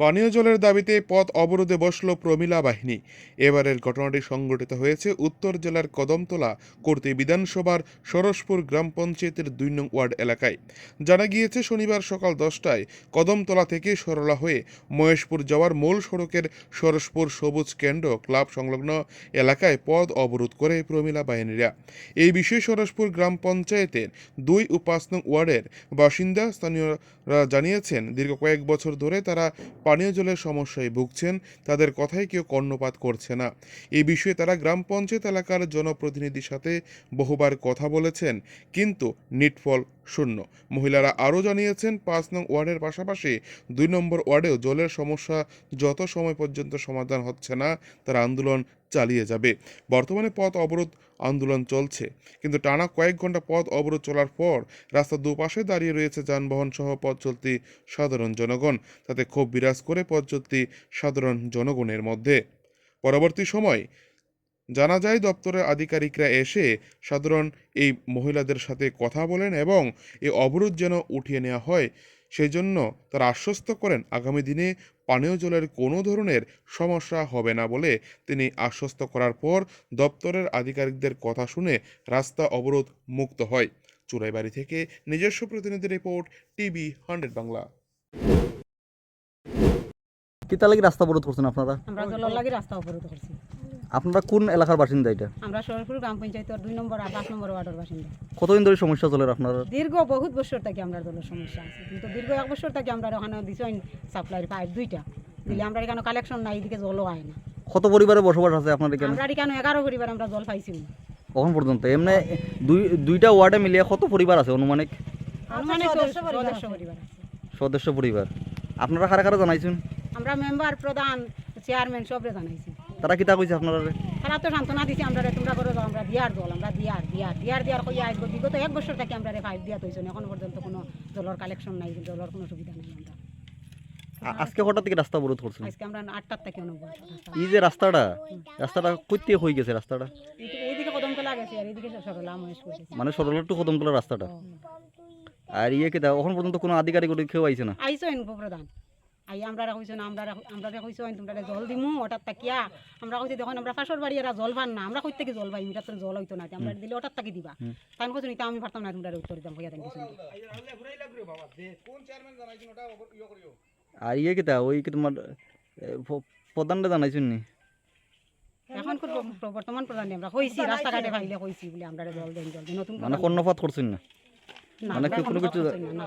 পানীয় জলের দাবিতে পথ অবরোধে বসল প্রমিলা বাহিনী। এবারের ঘটনাটি সংঘটিত হয়েছে উত্তর জেলার কদমতলা কর্তৃ বিধানসভার সরসপুর গ্রাম পঞ্চায়েতের দুই নং ওয়ার্ড এলাকায়। জানা গিয়েছে, শনিবার সকাল দশটায় কদমতলা থেকে সরলা হয়ে মহেশপুর যাওয়ার মূল সড়কের সরসপুর সবুজ কেন্দ্র ক্লাব সংলগ্ন এলাকায় পথ অবরোধ করে প্রমিলা বাহিনীরা। এই বিষয়ে সরসপুর গ্রাম পঞ্চায়েতের দুই ও পাঁচ নং ওয়ার্ডের বাসিন্দা স্থানীয়রা জানিয়েছেন, দীর্ঘ কয়েক বছর ধরে তারা পানীয় জলের সমস্যায় ভুগছেন, তাদের কথায় কেউ কর্ণপাত করছে না। এই বিষয়ে তারা গ্রাম পঞ্চায়েত এলাকার জনপ্রতিনিধির সাথে বহুবার কথা বলেছেন, কিন্তু নিটফল শূন্য। মহিলারা আরও জানিয়েছেন, পাঁচ নং ওয়ার্ডের পাশাপাশি দুই নম্বর ওয়ার্ডেও জলের সমস্যা যত সময় পর্যন্ত সমাধান হচ্ছে না, তারা আন্দোলন চালিয়ে যাবে। বর্তমানে পথ অবরোধ আন্দোলন চলছে। কিন্তু টানা কয়েক ঘণ্টা পথ অবরোধ চলার পর রাস্তার দুপাশে দাঁড়িয়ে রয়েছে যানবাহন সহ পথ চলতি সাধারণ জনগণ। তাতে ক্ষোভ বিরাজ করে পথ চলতি সাধারণ জনগণের মধ্যে। পরবর্তী সময় জানা যায়, দপ্তরের আধিকারিকরা এসে সাধারণ এই মহিলাদের সাথে কথা বলেন এবং এই অবরোধ যেন উঠিয়ে নেওয়া হয়। সেই জন্য তারা আশ্বস্ত করেন আগামী দিনে পানীয় জলের কোনো ধরনের সমস্যা হবে না বলে তিনি আশ্বস্ত করার পর দপ্তরের আধিকারিকদের কথা শুনে রাস্তা অবরোধ মুক্ত হয়। চুরাইবাড়ি থেকে নিজস্ব প্রতিনিধি রিপোর্ট টিভি হান্ড্রেড বাংলা। কিতা লাগি রাস্তা অবরোধ করছেন আপনারা? আমরা জলের লাগি রাস্তা অবরোধ করছি। আপনারা কোন এলাকার বাসিন্দা এটা? আমরা সরপুর গ্রাম পঞ্চায়েতের দুই নম্বর আর পাঁচ নম্বর ওয়ার্ডের বাসিন্দা। কতদিন ধরে সমস্যা চলের আপনার? দীর্ঘ বহুত বছর থেকে আমরা জলের সমস্যা আছে। কিন্তু দীর্ঘ এক বছর থেকে আমরা ওখানে দিচ্ছি সাপ্লাইয়ের পাইপ দুইটা। দিলে আমরা এখানে কালেকশন নাই এদিকে জলও আয় না। কত পরিবারে বসবাস আছে আপনার এখানে? আমরা এখানে এগারো পরিবার আমরা জল পাইছি। কখন পর্যন্ত? এমনি দুই দুইটা ওয়ার্ডে মিলিয়ে কত পরিবার আছে অনুমানিক? আনুমানিক সদস্য পরিবার আছে। সদস্য পরিবার। আপনারা কারা কারা জানাইছেন? আমরা মেম্বার প্রধান চেয়ারম্যান সবরে জানাইছি। তারা কিতা কইছে আপনারা তারা তো সান্ত্বনা দিছে আমরা রে তোমরা করে আমরা দিয়ার জল আমরা দিয়ার দিয়ার দিয়ার দিয়ার কইয়া আসব বিগত এক বছর থেকে আমরা রে পাইপ দিয়া তৈছেন এখন পর্যন্ত কোনো জলের কালেকশন নাই জলের কোনো সুবিধা নাই আমরা। আজকে হঠাৎ থেকে রাস্তা অবরোধ করছেন? আজকে আমরা আটটার থেকে অনুভব এই যে রাস্তাটা রাস্তাটা কইতে হয়ে গেছে রাস্তাটা? এইদিকে কদমতলা গেছে আর এইদিকে সরলা গেছে। মানে সরলার টু কদমতলা রাস্তাটা? আর ইয়ে কিতা এখন পর্যন্ত কোনো আধিকারিক কেউ আইছে না? আইসেন উপপ্রধান। আই আমরা কইছেন আমরা আমরা কইছেন তোমরা জল দিমু ওটার তাকিয়া আমরা কইছি দেখুন আমরা পাশর বাড়ি এরা জল পান না আমরা কই থেকে জল পাই? মিটার তো জল হইতো না আমরা দিলে ওটার তাকি দিবা? তাই কইছেন এটা আমি পারতাম না তোমরা উত্তর দিতাম কইয়া দেন কিছু আর ইয়ে কিতা ওই কি তোমার প্রধানটা জানাইছেন নি? এখন বর্তমান প্রধান আমরা কইছি রাস্তাঘাটে পাইলে কইছি বলে আমরা জল দেন জল দেন নতুন মানে কর্ণপাত করছেন না? না, মানে কোনো কিছু- না, না।